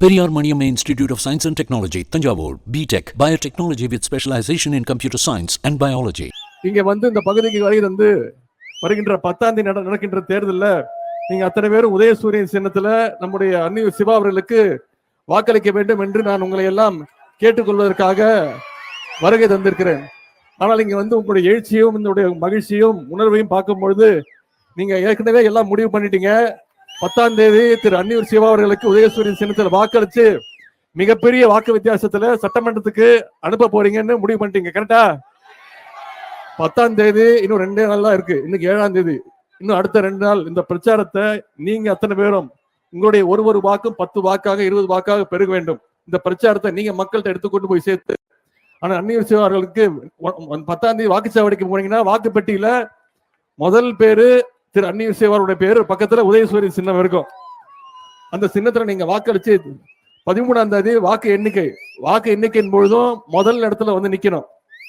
Periyar Maniam institute of science and technology Thanjavur BTech biotechnology with specialisation in computer science and biology இங்க வந்து இந்த பகுதிக்கு வரை வந்து வருகின்ற பத்தாம் தேதி நட- நடக்கின்ற தேர்தலில் நீங்க அத்தனை பேரும் உதயசூரியன் சின்னத்துல நம்முடைய அன்னி சிவா அவர்களுக்கு வாக்களிக்க வேண்டும் என்று நான் உங்களை எல்லாம் கேட்டுக்கொள்வதற்காக வருகை தந்திருக்கிறேன். ஆனால் இங்க வந்து உங்களுடைய எழுச்சியும் உங்களுடைய மகிழ்ச்சியும் உணர்வையும் பார்க்கும் பொழுது நீங்க ஏற்கனவே எல்லாம் முடிவு பண்ணிட்டீங்க. பத்தாம் தேதி திரு அன்னியூர் சிவா அவர்களுக்கு உதயசூரியன் சின்னத்தில் வாக்களிச்சு மிகப்பெரிய வாக்கு வித்தியாசத்துல சட்டமன்றத்துக்கு அனுப்ப போறீங்கன்னு முடிவு பண்ணிட்டீங்க கரெக்டா பத்தாம் தேதி இன்னும் ரெண்டே நாள் தான் இருக்கு. இன்னைக்கு ஏழாம் தேதி. இன்னும் அடுத்த ரெண்டு நாள் இந்த பிரச்சாரத்தை நீங்க அத்தனை பேரும் உங்களுடைய ஒரு ஒரு வாக்கும் பத்து வாக்காக இருபது வாக்காக பெருக வேண்டும். இந்த பிரச்சாரத்தை நீங்க மக்கள்கிட்ட எடுத்துக்கொண்டு போய் சேர்த்து. ஆனா அந்நியர் சிவார்களுக்கு பத்தாம் தேதி வாக்குச்சாவடிக்கு போனீங்கன்னா வாக்கு பெட்டியில முதல் பேரு திரு அந்நிய சிவாருடைய பேரு பக்கத்துல உதயசூரியன் சின்னம் இருக்கும். அந்த சின்னத்துல நீங்க வாக்களிச்சு பதிமூணாம் தேதி வாக்கு எண்ணிக்கை. வாக்கு எண்ணிக்கையின் பொழுதும் முதல் இடத்துல வந்து நிக்கணும்.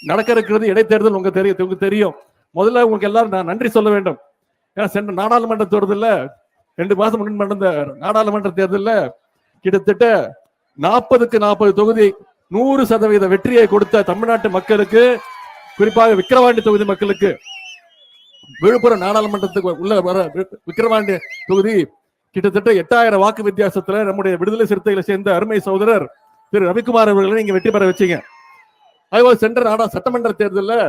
நடக்க இருக்கிறது இடைத்தேர்தல் உங்க தெரியும் உங்களுக்கு தெரியும். முதல்ல உங்களுக்கு எல்லாரும் நான் நன்றி சொல்ல வேண்டும். ஏன்னா சென்ற நாடாளுமன்ற தேர்தலில் ரெண்டு மாசம் முன்னாடி நடந்த நாடாளுமன்ற தேர்தலில் கிட்டத்தட்ட நாற்பதுக்கு நாற்பது தொகுதி நூறு சதவீத வெற்றியை கொடுத்த தமிழ்நாட்டு மக்களுக்கு குறிப்பாக விக்கிரவாண்டி தொகுதி மக்களுக்கு விழுப்புரம் நாடாளுமன்றத்துக்கு உள்ள வர விக்கிரவாண்டி தொகுதி கிட்டத்தட்ட எட்டாயிரம் வாக்கு வித்தியாசத்துல நம்முடைய விடுதலை சிறுத்தைகளை சேர்ந்த அருமை சகோதரர் திரு ரவிக்குமார் அவர்களை நீங்க வெற்றி பெற வச்சீங்க. அதுபோல் சென்ற நாடா சட்டமன்ற தேர்தலில்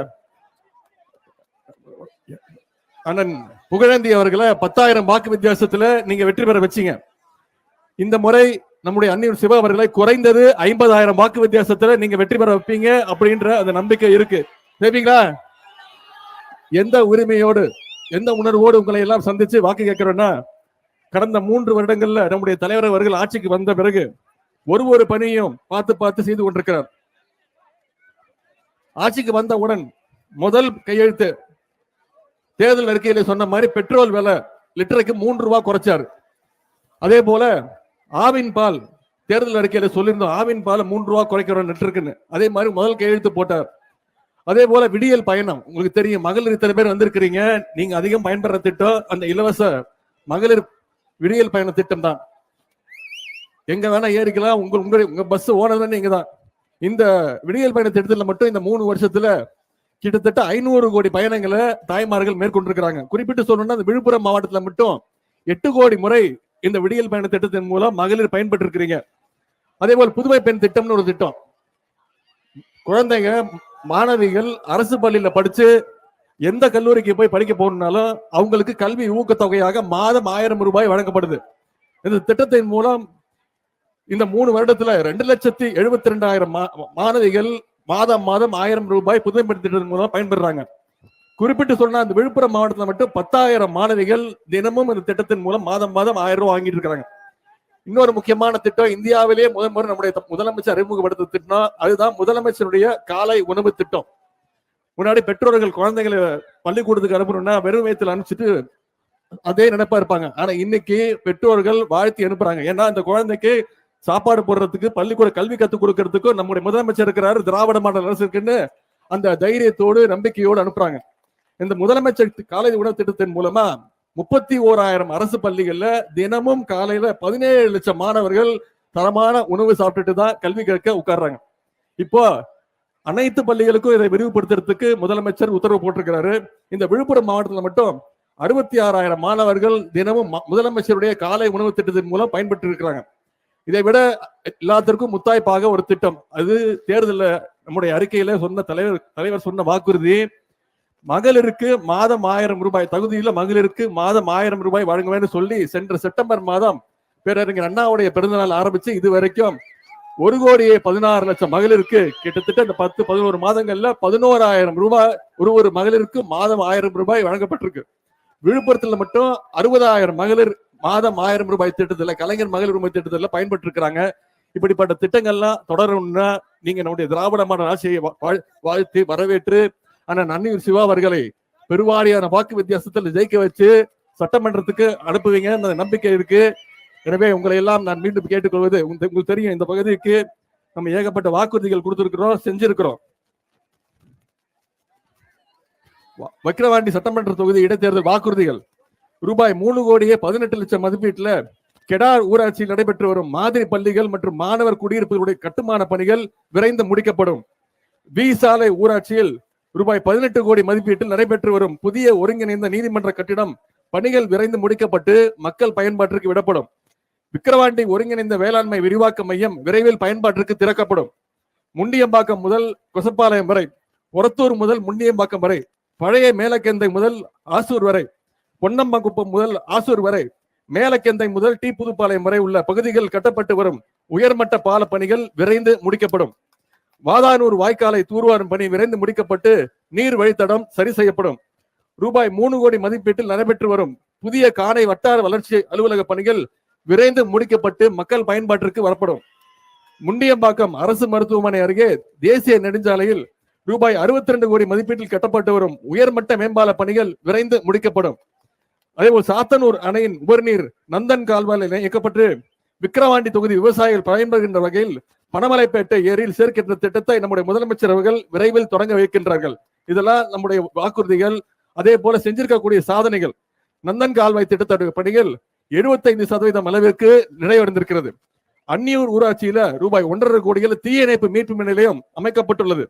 அண்ணன் புகழேந்தி அவர்களை பத்தாயிரம் வாக்கு வித்தியாசத்துல நீங்க வெற்றி பெற வச்சீங்க. இந்த முறை நம்முடைய அன்னியூர் சிவா அவர்களை குறைந்தது ஐம்பதாயிரம் வாக்கு வித்தியாசத்துல நீங்க வெற்றி பெற வைப்பீங்க அப்படின்ற அந்த நம்பிக்கை இருக்கு. சரிங்களா எந்த உரிமையோடு எந்த உணர்வோடு உங்களை எல்லாம் சந்திச்சு வாக்கு கேட்கிறோம்னா கடந்த மூன்று வருடங்கள்ல நம்முடைய தலைவர் அவர்கள் ஆட்சிக்கு வந்த பிறகு ஒரு ஒரு பணியும் பார்த்து பார்த்து செய்து கொண்டிருக்கிறார். ஆட்சிக்கு வந்தவுடன் முதல் கையெழுத்து தேர்தல் அறிக்கையில சொன்ன மாதிரி பெட்ரோல் விலை லிட்டருக்கு மூன்று ரூபாய் குறைச்சாரு. அதே போல ஆவின் பால் தேர்தல் அறிக்கையில சொல்லியிருந்தோம் ஆவின் பால் மூன்று ரூபாய் குறைக்கிறோம் லிட்டருக்குன்னு. அதே மாதிரி முதல் கையெழுத்து போட்டார். அதே போல விடியல் பயணம். உங்களுக்கு தெரியும் மகளிர் இத்தனை பேர் வந்திருக்கிறீங்க. நீங்க அதிகம் பயன்படுற திட்டம் அந்த இலவச மகளிர் விடியல் பயண திட்டம் தான் எங்க வேணா ஏறிக்கலாம். உங்க உங்க உங்க பஸ் ஓனர் நீங்க தான். இந்த விடியல் பயண திட்டத்தில் மட்டும் இந்த மூணு வருஷத்துல கிட்டத்தட்ட ஐநூறு கோடி பயணங்களை தாய்மார்கள் மேற்கொண்டிருக்கிறாங்க. குறிப்பிட்டு சொல்லணும்னா இந்த விழுப்புரம் மாவட்டத்தில் மட்டும் எட்டு கோடி முறை இந்த விடியல் பயண திட்டத்தின் மூலம் மகளிர் பயன்பட்டு இருக்கிறீங்க அதே போல் புதுமை பெண் திட்டம்னு ஒரு திட்டம். குழந்தைங்க மாணவிகள் அரசு பள்ளியில படிச்சு எந்த கல்லூரிக்கு போய் படிக்க போகணும்னாலும் அவங்களுக்கு கல்வி ஊக்கத்தொகையாக மாதம் ஆயிரம் ரூபாய் வழங்கப்படுது. இந்த திட்டத்தின் மூலம் இந்த மூணு வருடத்துல ரெண்டு லட்சத்தி எழுபத்தி ரெண்டாயிரம் மாணவிகள் மாதம் மாதம் ஆயிரம் ரூபாய் புதுமை திட்டத்தின் மூலம் பயன்பெறாங்க. குறிப்பிட்டு சொன்னா இந்த விழுப்புரம் மாவட்டத்தில் மட்டும் பத்தாயிரம் மாணவிகள் தினமும் இந்த திட்டத்தின் மூலம் மாதம் மாதம் ஆயிரம் ரூபாய் வாங்கிட்டு இருக்கிறாங்க இன்னொரு முக்கியமான திட்டம் இந்தியாவிலேயே முதல் முறை நம்முடைய முதலமைச்சர் அறிமுகப்படுத்த திட்டம் அதுதான் முதலமைச்சருடைய காலை உணவு திட்டம். முன்னாடி பெற்றோர்கள் குழந்தைகளை பள்ளிக்கூடத்துக்கு அனுப்பணும்னா வெறும் வயத்தில் அனுப்பிச்சிட்டு அதே நினைப்பா இருப்பாங்க. ஆனா இன்னைக்கு பெற்றோர்கள் வாழ்த்தி அனுப்புறாங்க. ஏன்னா அந்த குழந்தைக்கு சாப்பாடு போடுறதுக்கு பள்ளிக்கூட கல்வி கத்துக் கொடுக்கறதுக்கும் நம்முடைய முதலமைச்சர் இருக்கிறாரு திராவிட மாடல் அரசு இருக்குன்னு அந்த தைரியத்தோடு நம்பிக்கையோடு அனுப்புறாங்க. இந்த முதலமைச்சர் காலை உணவு திட்டத்தின் மூலமா முப்பத்தி ஓராயிரம் அரசு பள்ளிகள்ல தினமும் காலையில பதினேழு லட்சம் மாணவர்கள் தரமான உணவு சாப்பிட்டுட்டு தான் கல்வி கற்க உட்கார்றாங்க. இப்போ அனைத்து பள்ளிகளுக்கும் இதை விரிவுபடுத்துறதுக்கு முதலமைச்சர் உத்தரவு போட்டிருக்கிறாரு. இந்த விழுப்புரம் மாவட்டத்தில் மட்டும் அறுபத்தி ஆறாயிரம் மாணவர்கள் தினமும் ம- முதலமைச்சருடைய காலை உணவு திட்டத்தின் மூலம் பயன்பெற்று இருக்கிறாங்க இதை விட எல்லாத்திற்கும் முத்தாய்ப்பாக ஒரு திட்டம். அது தேர்தலில் நம்முடைய அறிக்கையில சொன்ன தலைவர் தலைவர் சொன்ன வாக்குறுதி மகளிருக்கு மாதம் ஆயிரம் ரூபாய். தகுதியில் மகளிருக்கு மாதம் ஆயிரம் ரூபாய் வழங்க வேண்டும் சொல்லி சென்ற செப்டம்பர் மாதம் பேரறிஞர் அண்ணாவுடைய பிறந்தநாள் ஆரம்பிச்சு இது வரைக்கும் ஒரு கோடியே பதினாறு லட்சம் மகளிருக்கு. கிட்டத்தட்ட இந்த பத்து பதினோரு மாதங்கள்ல பதினோராயிரம் ரூபாய் ஒரு ஒரு மகளிருக்கு மாதம் ஆயிரம் ரூபாய் வழங்கப்பட்டிருக்கு. விழுப்புரத்துல மட்டும் அறுபதாயிரம் மகளிர் மாதம் ஆயிரம் ரூபாய் திட்டத்துல கலைஞர் மகளிர் உரிமை திட்டத்துல பயன்பட்டு இருக்கிறாங்க இப்படிப்பட்ட திட்டங்கள்லாம் தொடரணும்னா நீங்க நம்முடைய திராவிடமான ஆட்சியை வா- வாழ்- வாழ்த்தி வரவேற்று ஆனா நன்னீர் சிவா அவர்களை பெருவாரியான வாக்கு வித்தியாசத்தில் ஜெயிக்க வச்சு சட்டமன்றத்துக்கு அனுப்புவீங்க அந்த நம்பிக்கை இருக்கு. எனவே உங்களை எல்லாம் நான் மீண்டும் கேட்டுக்கொள்வது உங்களுக்கு தெரியும் இந்த பகுதிக்கு நம்ம ஏகப்பட்ட வாக்குறுதிகள் கொடுத்திருக்கிறோம் செஞ்சிருக்கிறோம். வ- சட்டமன்ற தொகுதி இடைத்தேர்தல் வாக்குறுதிகள். ரூபாய் மூணு கோடியே பதினெட்டு லட்சம் மதிப்பீட்டில் கெடார் ஊராட்சியில் நடைபெற்று வரும் மாதிரி பள்ளிகள் மற்றும் மாணவர் குடியிருப்புகளுடைய கட்டுமான பணிகள் விரைந்து முடிக்கப்படும். வி சாலை ஊராட்சியில் ரூபாய் பதினெட்டு கோடி மதிப்பீட்டில் நடைபெற்று வரும் புதிய ஒருங்கிணைந்த நீதிமன்ற கட்டிடம் பணிகள் விரைந்து முடிக்கப்பட்டு மக்கள் பயன்பாட்டிற்கு விடப்படும். விக்கிரவாண்டி ஒருங்கிணைந்த வேளாண்மை விரிவாக்க மையம் விரைவில் பயன்பாட்டிற்கு திறக்கப்படும். முண்டியம்பாக்கம் முதல் கொசப்பாளையம் வரை ஒரத்தூர் முதல் முண்டியம்பாக்கம் வரை பழைய மேலக்கெந்தை முதல் ஆசூர் வரை பொன்னம்பங்குப்பம் முதல் ஆசூர் வரை மேலக்கெந்தை முதல் டி புதுப்பாளையம் வரை உள்ள பகுதிகள் கட்டப்பட்டு வரும். உயர்மட்ட பால பணிகள் விரைந்து முடிக்கப்படும். வாதானூர் வாய்க்காலை தூர்வாரும் பணி விரைந்து முடிக்கப்பட்டு நீர் வழித்தடம் சரி செய்யப்படும். ரூபாய் மூணு கோடி மதிப்பீட்டில் நடைபெற்று வரும். புதிய காணை வட்டார வளர்ச்சி அலுவலக பணிகள் விரைந்து முடிக்கப்பட்டு மக்கள் பயன்பாட்டிற்கு வரப்படும். முண்டியம்பாக்கம் அரசு மருத்துவமனை அருகே தேசிய நெடுஞ்சாலையில் ரூபாய் 62 கோடி மதிப்பீட்டில் கட்டப்பட்டு வரும் உயர்மட்ட மேம்பால பணிகள் விரைந்து முடிக்கப்படும். அதேபோல் சாத்தனூர் அணையின் உபரிநீர் நந்தன் கால்வாயில் இயக்கப்பட்டு விக்கிரவாண்டி தொகுதி விவசாயிகள் பயன்பெறுகின்ற வகையில் பணமலைப்பேட்டை ஏரியில் சேர்க்கின்ற திட்டத்தை நம்முடைய முதலமைச்சர் அவர்கள் விரைவில் தொடங்க வைக்கின்றார்கள். இதெல்லாம் நம்முடைய வாக்குறுதிகள் அதே போல செஞ்சிருக்கக்கூடிய சாதனைகள். நந்தன் கால்வாய் திட்டத்துடைய பணிகள் 75% சதவீதம் அளவிற்கு நிறைவடைந்திருக்கிறது. அந்நியூர் ஊராட்சியில ரூபாய் ஒன்றரை கோடியில் தீயணைப்பு மீட்பு நிலையம் அமைக்கப்பட்டுள்ளது.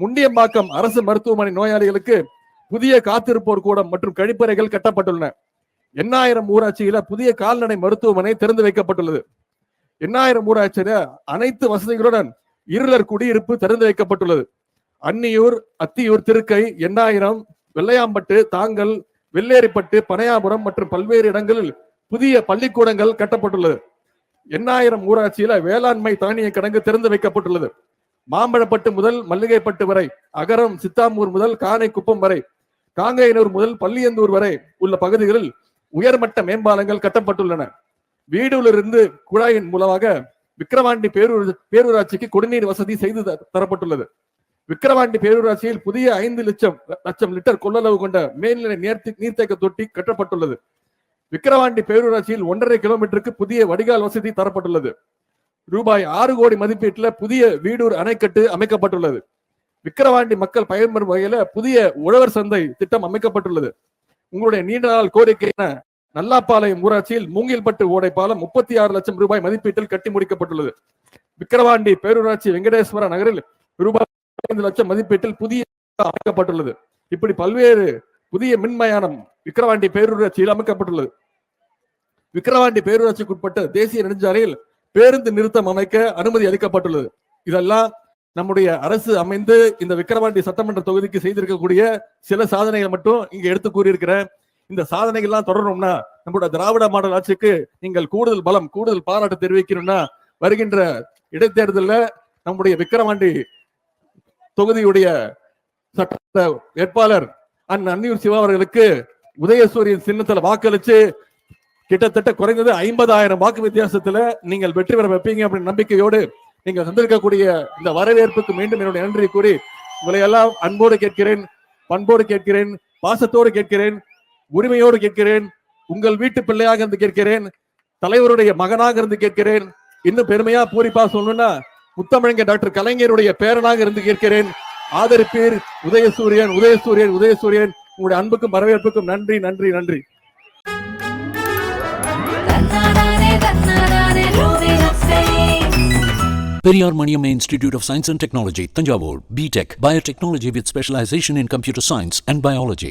முண்டியம்பாக்கம் அரசு மருத்துவமனை நோயாளிகளுக்கு புதிய காத்திருப்போர் கூடம் மற்றும் கழிப்பறைகள் கட்டப்பட்டுள்ளன. எண்ணாயிரம் ஊராட்சியில புதிய கால்நடை மருத்துவமனை திறந்து வைக்கப்பட்டுள்ளது. எண்ணாயிரம் ஊராட்சியில அனைத்து வசதிகளுடன் இருளர் குடியிருப்பு திறந்து வைக்கப்பட்டுள்ளது. அன்னியூர் அத்தியூர் திருக்கை எண்ணாயிரம் வெள்ளையாம்பட்டு தாங்கல் வெள்ளேரிப்பட்டு பனையாபுரம் மற்றும் பல்வேறு இடங்களில் புதிய பள்ளிக்கூடங்கள் கட்டப்பட்டுள்ளது. எண்ணாயிரம் ஊராட்சியில வேளாண்மை தானிய கிடங்கு திறந்து வைக்கப்பட்டுள்ளது. மாம்பழப்பட்டு முதல் மல்லிகைப்பட்டு வரை அகரம் சித்தாமூர் முதல் காணைக்குப்பம் வரை காங்கையனூர் முதல் பள்ளியந்தூர் வரை உள்ள பகுதிகளில் உயர்மட்ட மேம்பாலங்கள் கட்டப்பட்டுள்ளன. வீடுலிருந்து குழாயின் மூலமாக விக்கிரவாண்டி பேரூர் பேரூராட்சிக்கு குடிநீர் வசதி செய்து த- தரப்பட்டுள்ளது. விக்கிரவாண்டி பேரூராட்சியில் புதிய ஐந்து லட்சம் லட்சம் லிட்டர் கொள்ளளவு கொண்ட மேல்நிலை நீர்த்தி நீர்த்தேக்க தொட்டி கட்டப்பட்டுள்ளது. விக்கிரவாண்டி பேரூராட்சியில் ஒன்றரை கிலோமீட்டருக்கு புதிய வடிகால் வசதி தரப்பட்டுள்ளது. ரூபாய் ஆறு கோடி மதிப்பீட்டுல புதிய வீடூர் அணைக்கட்டு அமைக்கப்பட்டுள்ளது. விக்கிரவாண்டி மக்கள் பயன்பெறும் வகையில புதிய உழவர் சந்தை திட்டம் அமைக்கப்பட்டுள்ளது. உங்களுடைய நீண்ட நாள் கோரிக்கையான நல்லாப்பாளையம் ஊராட்சியில் மூங்கில்பட்டு ஓடை பாலம் முப்பத்தி ஆறு லட்சம் ரூபாய் மதிப்பீட்டில் கட்டி முடிக்கப்பட்டுள்ளது. விக்கிரவாண்டி பேரூராட்சி வெங்கடேஸ்வர நகரில் ரூபாய் ஐந்து லட்சம் மதிப்பீட்டில் புதிய அமைக்கப்பட்டுள்ளது. இப்படி பல்வேறு புதிய மின்மயானம் விக்கிரவாண்டி பேரூராட்சியில் அமைக்கப்பட்டுள்ளது. விக்கிரவாண்டி பேரூராட்சிக்குட்பட்ட தேசிய நெடுஞ்சாலையில் பேருந்து நிறுத்தம் அமைக்க அனுமதி அளிக்கப்பட்டுள்ளது. இதெல்லாம் நம்முடைய அரசு அமைந்து இந்த விக்கிரவாண்டி சட்டமன்ற தொகுதிக்கு செய்திருக்கக்கூடிய சில சாதனைகள் மட்டும் இங்க எடுத்து கூறியிருக்கிறேன். இந்த சாதனைகள்லாம் தொடரணும்னா நம்முடைய திராவிட மாடல் ஆட்சிக்கு நீங்கள் கூடுதல் பலம் கூடுதல் பாராட்டு தெரிவிக்கணும்னா வருகின்ற இடைத்தேர்தலில் நம்முடைய விக்கிரவாண்டி தொகுதியுடைய சட்ட வேட்பாளர் அண்ணன் அன்னியூர் சிவா அவர்களுக்கு உதயசூரியன் சின்னத்துல வாக்களிச்சு கிட்டத்தட்ட குறைந்தது ஐம்பதாயிரம் வாக்கு வித்தியாசத்துல நீங்கள் வெற்றி பெற வைப்பீங்க அப்படின்னு நம்பிக்கையோடு நீங்கள் தந்திருக்கக்கூடிய இந்த வரவேற்புக்கு மீண்டும் என்னுடைய நன்றி கூறி உங்களை எல்லாம் அன்போடு கேட்கிறேன் பண்போடு கேட்கிறேன் பாசத்தோடு கேட்கிறேன். உரிமையோடு கேட்கிறேன். உங்கள் வீட்டு பிள்ளையாக இருந்து கேட்கிறேன். தலைவருடைய மகனாக இருந்து கேட்கிறேன். இன்னும் பெருமையா பூரிப்பா சொல்லணும்னா முத்தமிழங்க டாக்டர் கலைஞருடைய பேரனாக இருந்து கேட்கிறேன். ஆதரிப்பீர் உதயசூரியன் உதயசூரியன் உதயசூரியன். உங்களுடைய அன்புக்கும் வரவேற்புக்கும் நன்றி நன்றி நன்றி. Periyar Maniam Institute of Science and Technology, Tanjavur, BTech, Biotechnology with specialization in computer science and biology.